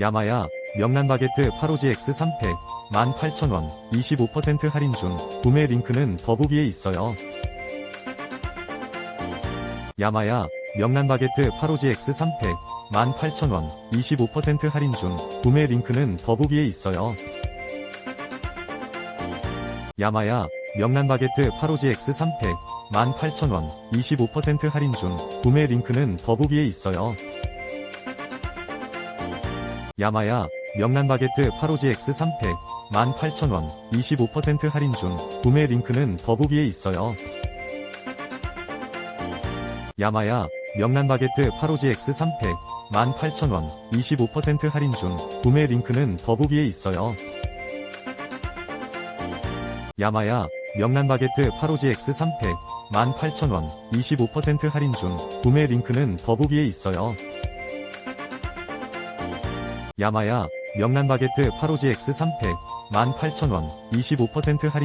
야마야, 명란 바게트 85GX 3팩, 18,000원, 25% 할인 중, 구매 링크는 더보기에 있어요. 야마야, 명란 바게트 85GX 3팩, 18,000원, 25% 할인 중, 구매 링크는 더보기에 있어요. 야마야, 명란 바게트 85GX 3팩, 18,000원, 25% 할인 중, 구매 링크는 더보기에 있어요. 야마야, 명란 바게트 85GX 3팩, 18,000원, 25% 할인 중, 구매 링크는 더보기에 있어요. 야마야, 명란 바게트 85GX 3팩, 18,000원, 25% 할인 중, 구매 링크는 더보기에 있어요. 야마야, 명란 바게트 85GX 3팩, 18,000원, 25% 할인 중, 구매 링크는 더보기에 있어요. 야마야, 명란 바게트 85GX 3팩, 18,000원, 25% 할인